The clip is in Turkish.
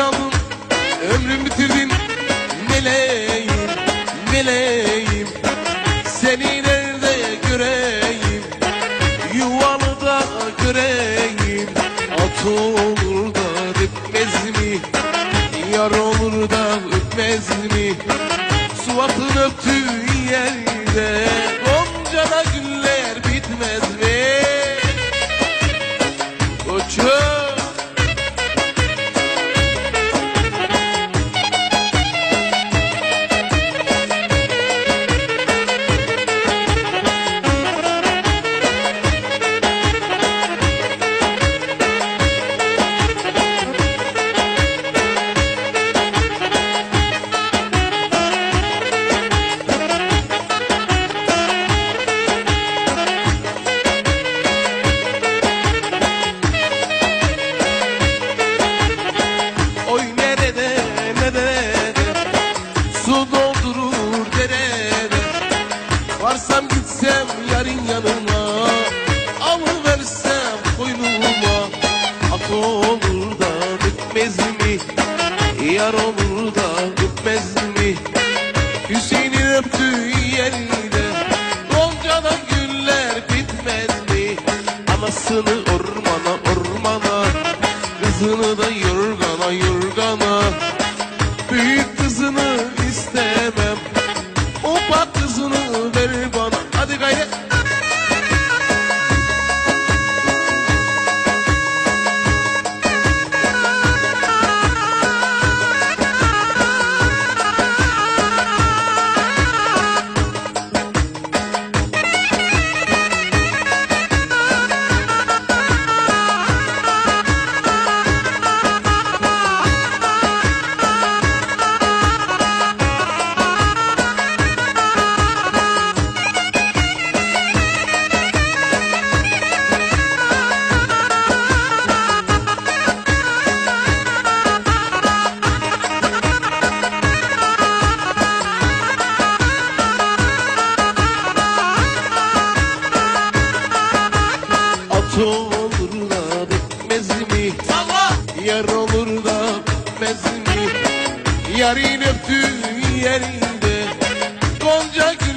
çaldın Ömrümü bitirdin. Neleyim Neleyim? Seni nerede göreyim? Yuvalı da göreyim. At olur Su doldurur derede. Varsam gitsem yarın yanına Alıversem koynuma. At olur da bitmez mi? Yar olur da bitmez mi? Hüseyin'in öptüğü yerde Gonca'da güller bitmez mi? Anasını ormana ormana Kızını da yorgana olur da bitmez mi? Yar olur da bitmez mi? Yarın öptüğü yerinde Gonca mi?